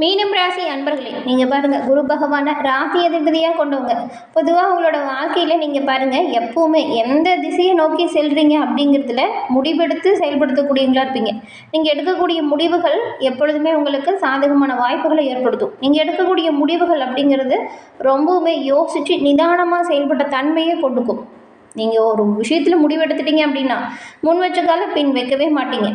மீனம் ராசி அன்பர்களே நீங்கள் பாருங்கள் குரு பகவானை ராசி அதிபதியாக கொண்டவங்க. பொதுவாக உங்களோட வாழ்க்கையில் நீங்கள் பாருங்கள் எப்போவுமே எந்த திசையை நோக்கி செல்கிறீங்க அப்படிங்கிறதுல முடிவெடுத்து செயல்படுத்தக்கூடியவங்களா இருப்பீங்க. நீங்கள் எடுக்கக்கூடிய முடிவுகள் எப்பொழுதுமே உங்களுக்கு சாதகமான வாய்ப்புகளை ஏற்படுத்தும். நீங்கள் எடுக்கக்கூடிய முடிவுகள் அப்படிங்கிறது ரொம்பவுமே யோசித்து நிதானமாக செயல்பட்ட தன்மையை கொடுக்கும். நீங்கள் ஒரு விஷயத்தில் முடிவெடுத்துட்டீங்க அப்படின்னா முன் வச்ச கால பின் வைக்கவே மாட்டீங்க.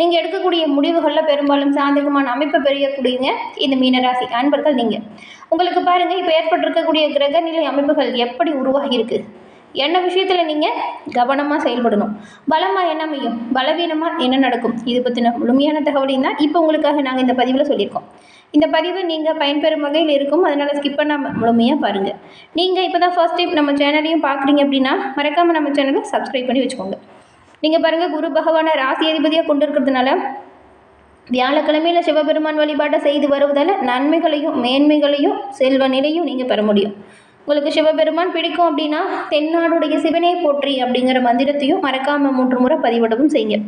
நீங்கள் எடுக்கக்கூடிய முடிவுகளில் பெரும்பாலும் சாதகமான அமைப்பை பெரியக்கூடியங்க இந்த மீனராசி அன்பர்கள் நீங்கள் உங்களுக்கு பாருங்கள் இப்போ ஏற்பட்டிருக்கக்கூடிய கிரகநிலை அமைப்புகள் எப்படி உருவாகியிருக்கு? என்ன விஷயத்தில் நீங்கள் கவனமாக செயல்படணும்? பலமாக என்ன அமையும்? பலவீனமாக என்ன நடக்கும்? இது பற்றின முழுமையான தகவலையும் தான் இப்போ உங்களுக்காக நாங்கள் இந்த பதிவில் சொல்லியிருக்கோம். இந்த பதிவு நீங்கள் பயன்பெறும் வகையில் இருக்கும். அதனால் ஸ்கிப் பண்ணாமல் முழுமையாக பாருங்கள் நீங்கள் இப்போ தான் ஃபர்ஸ்ட் டைம் நம்ம சேனலையும் பார்க்குறீங்க அப்படின்னா மறக்காமல் நம்ம சேனலை சப்ஸ்கிரைப் பண்ணி வச்சுக்கோங்க. நீங்கள் பாருங்கள் குரு பகவானை ராசி அதிபதியாக கொண்டு இருக்கிறதுனால வியாழக்கிழமையில் சிவபெருமான் வழிபாட்டை செய்து வருவதால் நன்மைகளையும் மேன்மைகளையும் செல்வ நிலையும் நீங்கள் பெற முடியும். உங்களுக்கு சிவபெருமான் பிடிக்கும் அப்படின்னா தென்னாடுடைய சிவனே போற்றி அப்படிங்கிற மந்திரத்தையும் மறக்காமல் மூன்று முறை பதிவிடவும் செய்யுங்க.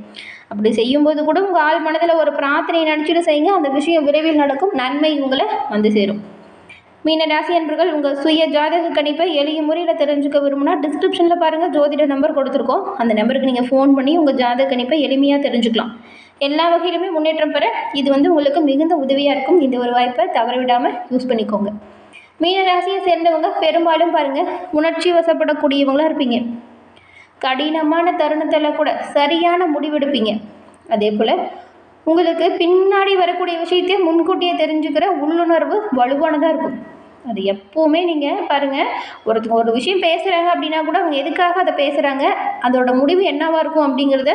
அப்படி செய்யும்போது கூட உங்கள் ஆள் மனதில் ஒரு பிரார்த்தனை நினச்சிட்டு செய்யுங்க. அந்த விஷயம் விரைவில் நடக்கும். நன்மை உங்களை வந்து சேரும். மீன ராசி அன்பர்கள் உங்கள் சுய ஜாதக கணிப்பை எளிய முறையில் தெரிஞ்சுக்க விரும்புனா டிஸ்கிரிப்ஷனில் பாருங்கள் ஜோதிட நம்பர் கொடுத்துருக்கோம். அந்த நம்பருக்கு நீங்கள் ஃபோன் பண்ணி உங்கள் ஜாதக கணிப்பை எளிமையாக தெரிஞ்சுக்கலாம். எல்லா வகையிலுமே முன்னேற்றம் பெற இது வந்து உங்களுக்கு மிகுந்த உதவியாக இருக்கும். இந்த ஒரு வாய்ப்பை தவறவிடாமல் யூஸ் பண்ணிக்கோங்க. மீன ராசியை சேர்ந்தவங்க பெரும்பாலும் பாருங்கள் உணர்ச்சி வசப்படக்கூடியவங்களாக இருப்பீங்க. கடினமான தருணத்தில் கூட சரியான முடிவெடுப்பீங்க. அதே போல் உங்களுக்கு பின்னாடி வரக்கூடிய விஷயத்தையும் முன்கூட்டியே தெரிஞ்சுக்கிற உள்ளுணர்வு வலுவானதாக இருக்கும். அது எப்போவுமே நீங்கள் பாருங்கள் ஒருத்தங்க ஒரு விஷயம் பேசுகிறாங்க அப்படின்னா கூட அவங்க எதுக்காக அதை பேசுகிறாங்க அதோட முடிவு என்னவாக இருக்கும் அப்படிங்கிறத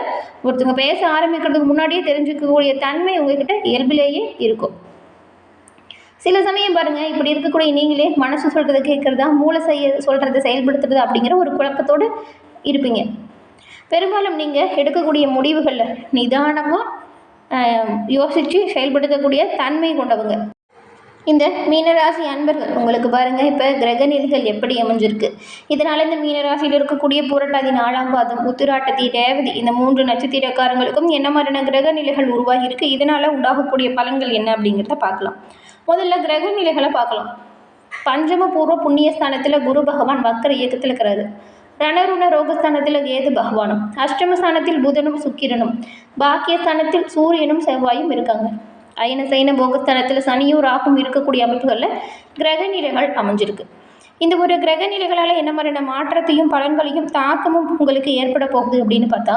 ஒருத்தங்க பேச ஆரம்பிக்கிறதுக்கு முன்னாடியே தெரிஞ்சுக்கக்கூடிய தன்மை உங்ககிட்ட இயல்பிலேயே இருக்கும். சில சமயம் பாருங்கள் இப்படி இருக்கக்கூடிய நீங்களே மனசு சொல்கிறத கேட்குறதா மூளை செய்ய சொல்கிறத செயல்படுத்துறது அப்படிங்கிற ஒரு குழப்பத்தோடு இருப்பீங்க. பெரும்பாலும் நீங்கள் எடுக்கக்கூடிய முடிவுகளில் நிதானமாக யோசித்து செயல்படுத்தக்கூடிய தன்மை கொண்டவங்க. இந்த மீனராசி அன்பர்கள் உங்களுக்கு பாருங்கள் இப்போ கிரகநிலைகள் எப்படி அமைஞ்சிருக்கு. இதனால் இந்த மீனராசியில் இருக்கக்கூடிய புரட்டாதி நாலாம் பாதம் உத்திராட்டதி ரேவதி இந்த மூன்று நட்சத்திரக்காரங்களுக்கும் என்ன மாதிரியான கிரகநிலைகள் உருவாகி இருக்கு இதனால் உண்டாகக்கூடிய பலன்கள் என்ன அப்படிங்கிறத பார்க்கலாம். முதல்ல கிரகநிலைகளை பார்க்கலாம். பஞ்சம பூர்வ புண்ணியஸ்தானத்தில் குரு பகவான் வக்கர இயக்கத்தில் இருக்கிறாரு. ரணருண ரோகஸ்தானத்தில் கேது பகவானும்? அஷ்டமஸ்தானத்தில் புதனும் சுக்கிரனும். பாக்கியஸ்தானத்தில் சூரியனும் செவ்வாயும் இருக்காங்க. அயன சைன போகஸ்தானத்தில் சனியும் ராகும் இருக்கக்கூடிய அமைப்புகளில் கிரகநிலைகள் அமைஞ்சிருக்கு. இந்த ஒரு கிரக நிலைகளால் என்ன மாதிரியான மாற்றத்தையும் பலன்களையும் தாக்கமும் உங்களுக்கு ஏற்பட போகுது அப்படின்னு பார்த்தா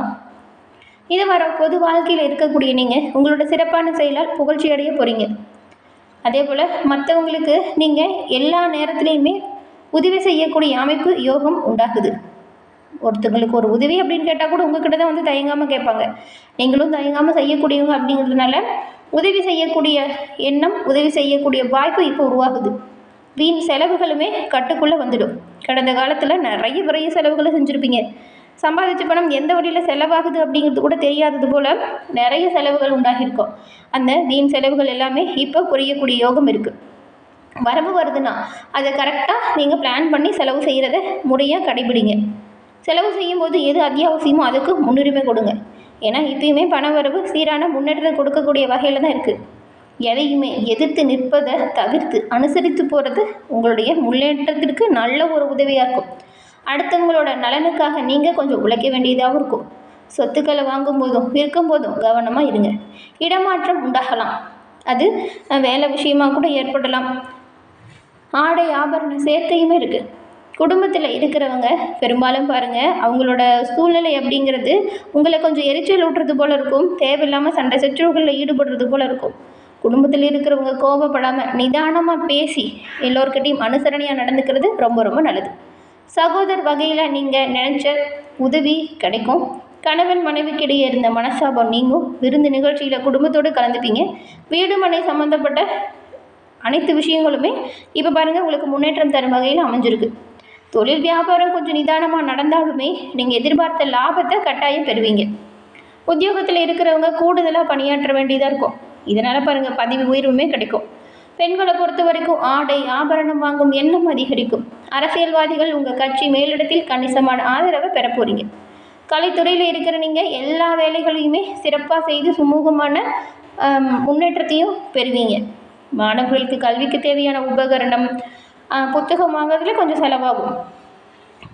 இது வர பொது வாழ்க்கையில் இருக்கக்கூடிய நீங்கள் உங்களோட சிறப்பான செயலால் புகழ்ச்சி அடைய போகிறீங்க அதே போல் மற்றவங்களுக்கு நீங்கள் எல்லா நேரத்துலையுமே உதவி செய்யக்கூடிய அமைப்பு யோகம் உண்டாகுது. ஒருத்தங்களுக்கு ஒரு உதவி அப்படின்னு கேட்டால் கூட உங்ககிட்ட தான் வந்து தயங்காமல் கேட்பாங்க. நீங்களும் தயங்காமல் செய்யக்கூடியவங்க அப்படிங்கிறதுனால உதவி செய்யக்கூடிய எண்ணம் உதவி செய்யக்கூடிய வாய்ப்பு இப்போ உருவாகுது. வீண் செலவுகளுமே கட்டுக்குள்ளே வந்துடும். கடந்த காலத்தில் நிறைய விரைய செலவுகளை செஞ்சுருப்பீங்க. சம்பாதிச்ச பணம் எந்த வழியில் செலவாகுது அப்படிங்கிறது கூட தெரியாதது போல் நிறைய செலவுகள் உண்டாகியிருக்கும். அந்த வீண் செலவுகள் எல்லாமே இப்போ குறையக்கூடிய யோகம் இருக்குது வரவு வருதுன்னா அதை கரெக்டாக நீங்கள் பிளான் பண்ணி செலவு செய்கிறத முறையாக கடைபிடிங்க. செலவு செய்யும்போது எது அத்தியாவசியமோ அதுக்கு முன்னுரிமை கொடுங்க. ஏன்னா இப்பயுமே பண வரவு சீரான முன்னேற்றத்தை கொடுக்கக்கூடிய வகையில் தான் இருக்குது எதையுமே எதிர்த்து நிற்பதை தவிர்த்து அனுசரித்து போகிறது உங்களுடைய முன்னேற்றத்திற்கு நல்ல ஒரு உதவியாக இருக்கும். அடுத்தவங்களோட நலனுக்காக நீங்கள் கொஞ்சம் உழைக்க வேண்டியதாகவும் இருக்கும். சொத்துக்களை வாங்கும் போதும் விற்கும் போதும் கவனமாக இருங்க. இடமாற்றம் உண்டாகலாம். அது வேலை விஷயமாக கூட ஏற்படலாம். ஆடை ஆபரண சேர்க்கையுமே இருக்குது குடும்பத்தில் இருக்கிறவங்க பெரும்பாலும் பாருங்கள் அவங்களோட சூழ்நிலை அப்படிங்கிறது உங்களை கொஞ்சம் எரிச்சல் ஊட்டுறது போல் இருக்கும். தேவையில்லாமல் சண்டை சச்சரவுகளில் ஈடுபடுறது போல் இருக்கும். குடும்பத்தில் இருக்கிறவங்க கோபப்படாமல் நிதானமாக பேசி எல்லோருக்கிட்டையும் அனுசரணையாக நடந்துக்கிறது ரொம்ப ரொம்ப நல்லது. சகோதர் வகையில் நீங்கள் நினச்ச உதவி கிடைக்கும். கணவன் மனைவிக்கிடையே இருந்த மனசாபம் நீங்கும். விருந்து நிகழ்ச்சியில் குடும்பத்தோடு கலந்துப்பீங்க. வீடு மனை சம்மந்தப்பட்ட அனைத்து விஷயங்களுமே இப்போ பாருங்கள் உங்களுக்கு முன்னேற்றம் தரும் வகையில் அமைஞ்சிருக்கு. தொழில் வியாபாரம் கொஞ்சம் நிதானமாக நடந்தாலுமே நீங்கள் எதிர்பார்த்த லாபத்தை கட்டாயம் பெறுவீங்க. உத்தியோகத்தில் இருக்கிறவங்க கூடுதலாக பணியாற்ற வேண்டியதாக இருக்கும். இதனால் பாருங்கள் பதவி உயர்வுமே கிடைக்கும். பெண்களை பொறுத்த வரைக்கும் ஆடை ஆபரணம் வாங்கும் எண்ணம் அதிகரிக்கும். அரசியல்வாதிகள் உங்கள் கட்சி மேலிடத்தில் கணிசமான ஆதரவை பெற போகிறீங்க கலைத்துறையில் இருக்கிற நீங்கள் எல்லா வேலைகளையுமே சிறப்பாக செய்து சுமூகமான முன்னேற்றத்தையும் பெறுவீங்க. மாணவர்களுக்கு கல்விக்கு தேவையான உபகரணம் புத்தகம் வாங்குறதுல கொஞ்சம் செலவாகும்.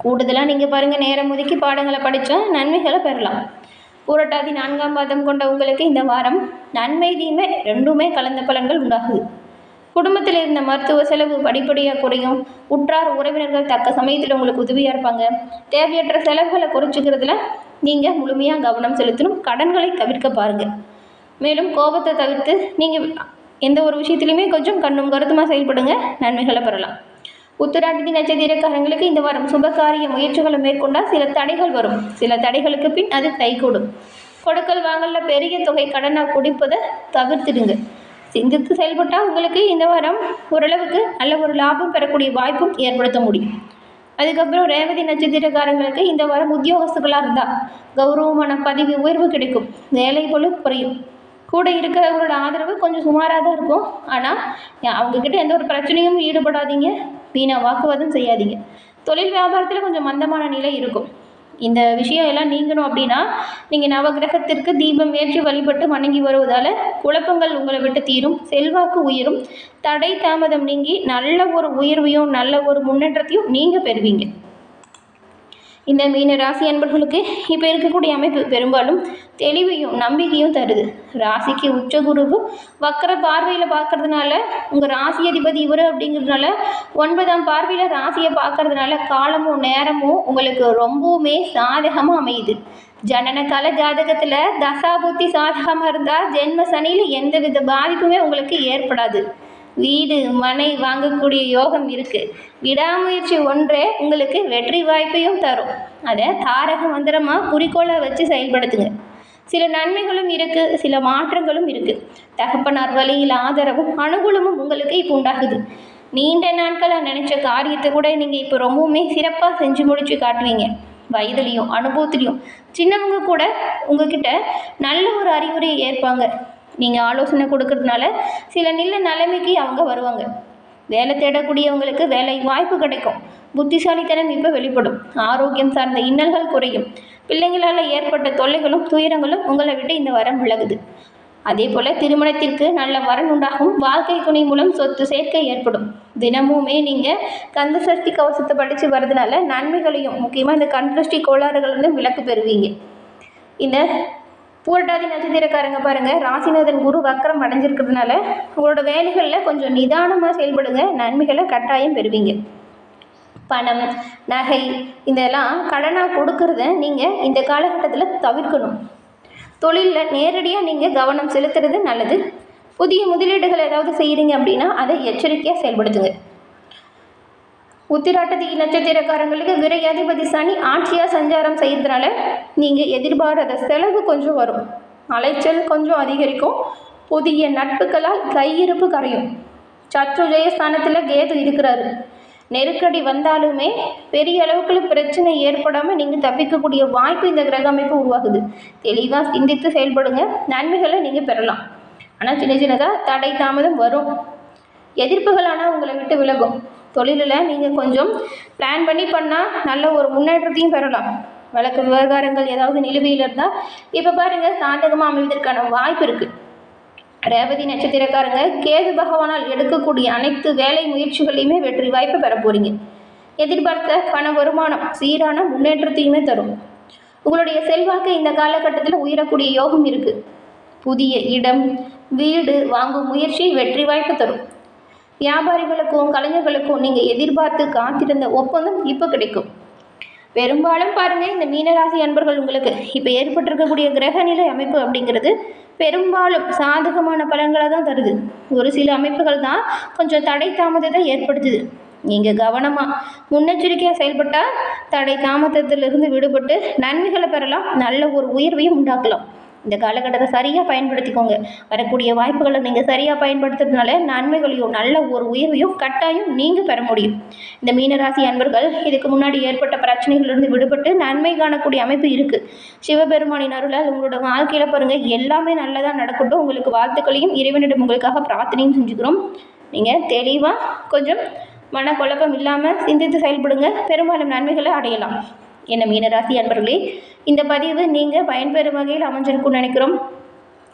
கூடுதலாக நீங்கள் பாருங்கள் நேரம் ஒதுக்கி பாடங்களை படித்தா நன்மைகளை பெறலாம். புரட்டாதி நான்காம் பாதம் கொண்ட உங்களுக்கு இந்த வாரம் நன்மை தீமை ரெண்டுமே கலந்த பலன்கள் உண்டாகுது. குடும்பத்தில் இருந்த மருத்துவ செலவு படிப்படியாக குறையும். உற்றார் உறவினர்கள் தக்க சமயத்தில் உங்களுக்கு உதவியாக இருப்பாங்க. தேவையற்ற செலவுகளை குறைச்சிக்கிறதுல நீங்கள் முழுமையாக கவனம் செலுத்தணும். கடன்களை தவிர்க்க பாருங்கள் மேலும் கோபத்தை தவிர்த்து நீங்கள் எந்த ஒரு விஷயத்துலையுமே கொஞ்சம் கண்ணும் கருத்துமாக செயல்படுங்க நன்மைகளை பெறலாம். உத்திராட்டி நட்சத்திரக்காரங்களுக்கு இந்த வாரம் சுபகாரிய முயற்சிகளை மேற்கொண்டால் சில தடைகள் வரும். சில தடைகளுக்கு பின் அது கைகூடும். கொடுக்கல் வாங்கல பெரிய தொகை கடனாக குடிப்பதை தவிர்த்துடுங்க. சிந்தித்து செயல்பட்டால் உங்களுக்கு இந்த வாரம் ஓரளவுக்கு நல்ல ஒரு லாபம் பெறக்கூடிய வாய்ப்பும் ஏற்படுத்த முடியும். அதுக்கப்புறம் ரேவதி நட்சத்திரக்காரங்களுக்கு இந்த வாரம் உத்தியோகஸ்துகளாக இருந்தால் கௌரவமான பதவி உயர்வு கிடைக்கும். வேலை பொழு குறையும். கூட இருக்கிறவங்களோட ஆதரவு கொஞ்சம் சுமாராக தான் இருக்கும். ஆனால் அவங்கக்கிட்ட எந்த ஒரு பிரச்சனையும் ஈடுபடாதீங்க. வீணாக வாக்குவாதம் செய்யாதீங்க. தொழில் வியாபாரத்தில் கொஞ்சம் மந்தமான நிலை இருக்கும். இந்த விஷயம் எல்லாம் நீங்கணும் அப்படின்னா நீங்கள் நவகிரகத்திற்கு தீபம் ஏற்றி வழிபட்டு வணங்கி வருவதால் குழப்பங்கள் உங்களை விட்டு தீரும். செல்வாக்கு உயரும். தடை தாமதம் நீங்கி நல்ல ஒரு உயர்வையும் நல்ல ஒரு முன்னேற்றத்தையும் நீங்கள் பெறுவீங்க. இந்த மீன ராசி அன்பர்களுக்கு இப்போ இருக்கக்கூடிய அமைப்பு பெரும்பாலும் தெளிவையும் நம்பிக்கையும் தருது. ராசிக்கு உச்ச குருவு வக்கர பார்வையில் பார்க்கறதுனால உங்கள் ராசி அதிபதி இவர் அப்படிங்கிறதுனால ஒன்பதாம் பார்வையில் ராசியை பார்க்கறதுனால காலமும் நேரமும் உங்களுக்கு ரொம்பவுமே சாதகமாக அமையுது. ஜனன கல ஜாதகத்தில் தசாபுத்தி சாதகமாக இருந்தால் ஜென்ம சனியில் எந்த வித பாதிப்புமே உங்களுக்கு ஏற்படாது. வீடு மனை வாங்கக்கூடிய யோகம் இருக்குது விடாமுயற்சி ஒன்றே உங்களுக்கு வெற்றி வாய்ப்பையும் தரும். அதை தாரக மந்திரமாக குறிக்கோளை வச்சு செயல்படுத்துங்க. சில நன்மைகளும் இருக்குது சில மாற்றங்களும் இருக்குது தகப்பனார் வழியில் ஆதரவும் அனுகூலமும் உங்களுக்கு இப்போ உண்டாகுது. நீண்ட நாட்களாக நினச்ச காரியத்தை கூட நீங்கள் இப்போ ரொம்பவுமே சிறப்பாக செஞ்சு முடிச்சு காட்டுவீங்க. வயதுலேயும் அனுபவத்துலேயும். சின்னவங்க கூட உங்ககிட்ட நல்ல ஒரு அறிவுரையை ஏற்பாங்க. நீங்கள் ஆலோசனை கொடுக்கறதுனால சில நில நிலைமைக்கு அவங்க வருவாங்க. வேலை தேடக்கூடியவங்களுக்கு வேலை வாய்ப்பு கிடைக்கும். புத்திசாலித்தனம் இப்போ வெளிப்படும். ஆரோக்கியம் சார்ந்த இன்னல்கள் குறையும். பிள்ளைங்களால் ஏற்பட்ட தொல்லைகளும் துயரங்களும் உங்களை விட்டு இந்த வரம் விலகுது. அதே போல் திருமணத்திற்கு நல்ல வரன் உண்டாகும். வாழ்க்கை துணை மூலம் சொத்து சேர்க்கை ஏற்படும். தினமுமே நீங்கள் கந்த சஷ்டி கவசத்தை படித்து வர்றதுனால நன்மைகளையும் முக்கியமாக இந்த கண்திருஷ்டி கோளாறுகள் வந்து விலக்கு பெறுவீங்க. இந்த பூரட்டாதி நட்சத்திரக்காரங்க பாருங்கள் ராசிநாதன் குரு வக்கரம் அடைஞ்சிருக்கிறதுனால உங்களோட வேலைகளில் கொஞ்சம் நிதானமாக செயல்படுங்க நன்மைகளை கட்டாயம் பெறுவீங்க. பணம் நகை இதெல்லாம் கடனாக கொடுக்கறத நீங்கள் இந்த காலகட்டத்தில் தவிர்க்கணும். தொழிலில் நேரடியாக நீங்கள் கவனம் செலுத்துறது நல்லது. புதிய முதலீடுகள் ஏதாவது செய்கிறீங்க அப்படின்னா அதை எச்சரிக்கையாக செயல்படுத்துங்க. உத்திராட்டதி நட்சத்திரக்காரங்களுக்கு விரையாதிபதி சனி ஆட்சியாக சஞ்சாரம் செய்கிறதுனால நீங்கள் எதிர்பாராத செலவு கொஞ்சம் வரும். அலைச்சல் கொஞ்சம் அதிகரிக்கும். புதிய நட்புகளால் கையிருப்பு கரையும். சற்று ஸ்தானத்தில் கேது இருக்கிறாரு. நெருக்கடி வந்தாலுமே பெரிய அளவுக்கு பிரச்சனை ஏற்படாமல் நீங்கள் தப்பிக்கக்கூடிய வாய்ப்பு இந்த கிரக அமைப்பு உருவாகுது. தெளிவாக சிந்தித்து செயல்படுங்க. நன்மைகளை நீங்கள் பெறலாம். ஆனால் சின்ன சின்னதாக தடை தாமதம் வரும். எதிர்ப்புகள் ஆனால் உங்களை விட்டு விலகும். தொழிலில் நீங்கள் கொஞ்சம் பிளான் பண்ணி பண்ணால் நல்ல ஒரு முன்னேற்றத்தையும் பெறலாம். வழக்கு விவகாரங்கள் ஏதாவது நிலுவையில் இருந்தால் இப்போ பாருங்கள் சாதகமாக அமைவதற்கான வாய்ப்பு இருக்குது ரேவதி நட்சத்திரக்காரங்க கேது பகவானால் எடுக்கக்கூடிய அனைத்து வேலை முயற்சிகளையுமே வெற்றி வாய்ப்பு பெற போகிறீங்க எதிர்பார்த்த பண வருமானம் சீரான முன்னேற்றத்தையுமே தரும். உங்களுடைய செல்வாக்கு இந்த காலகட்டத்தில் உயரக்கூடிய யோகம் இருக்குது புதிய இடம் வீடு வாங்கும் முயற்சி வெற்றி வாய்ப்பு தரும். வியாபாரிகளுக்கும் கலைஞர்களுக்கும் நீங்கள் எதிர்பார்த்து காத்திருந்த ஒப்பந்தம் இப்போ கிடைக்கும். பெரும்பாலும் பாருங்கள் இந்த மீனராசி அன்பர்கள் உங்களுக்கு இப்போ ஏற்பட்டிருக்கக்கூடிய கிரகநிலை அமைப்பு அப்படிங்கிறது பெரும்பாலும் சாதகமான பலன்களை தான் தருது. ஒரு சில அமைப்புகள் தான் கொஞ்சம் தடை தாமதத்தை ஏற்படுத்துது. நீங்கள் கவனமாக முன்னெச்சரிக்கையாக செயல்பட்டால் தடை தாமதத்திலிருந்து விடுபட்டு நன்மைகளை பெறலாம் நல்ல ஒரு உயர்வையும் உண்டாக்கலாம். இந்த காலகட்டத்தை சரியாக பயன்படுத்திக்கோங்க. வரக்கூடிய வாய்ப்புகளை நீங்கள் சரியாக பயன்படுத்துறதுனால நன்மைகளையும் நல்ல ஒரு உயர்வையும் கட்டாயம் நீங்கள் பெற முடியும். இந்த மீனராசி அன்பர்கள் இதுக்கு முன்னாடி ஏற்பட்ட பிரச்சனைகளிலிருந்து விடுபட்டு நன்மை காணக்கூடிய அமைப்பு இருக்குது சிவபெருமானின் அருளால் உங்களோட வாழ்க்கையில் பாருங்கள் எல்லாமே நல்லதாக நடக்கட்டும். உங்களுக்கு வாழ்த்துக்களையும் இறைவனிடம் உங்களுக்காக பிரார்த்தனையும் செஞ்சுக்கிறோம். நீங்கள் தெளிவாக கொஞ்சம் மனக்குழப்பம் இல்லாமல் சிந்தித்து செயல்படுங்க. பெரும்பாலும் நன்மைகளை அடையலாம். என்ன மீனராசி அன்பர்களே இந்த பதிவு நீங்கள் பயன்பெறும் வகையில் அமைஞ்சிருக்கும்னு நினைக்கிறோம்.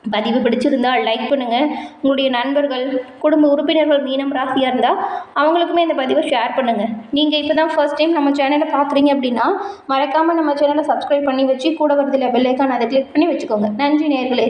பதிவு பிடிச்சிருந்தால் லைக் பண்ணுங்கள் உங்களுடைய நண்பர்கள் குடும்ப உறுப்பினர்கள் மீனம் ராசியாக இருந்தால் அவங்களுக்குமே இந்த பதிவை ஷேர் பண்ணுங்கள் நீங்கள் இப்போ தான் ஃபர்ஸ்ட் டைம் நம்ம சேனலை பார்க்குறீங்க அப்படின்னா மறக்காமல் நம்ம சேனலை சப்ஸ்கிரைப் பண்ணி வச்சு கூட வரதில் பெல்லைக்கான அதை கிளிக் பண்ணி வச்சுக்கோங்க. நன்றி நேர்களே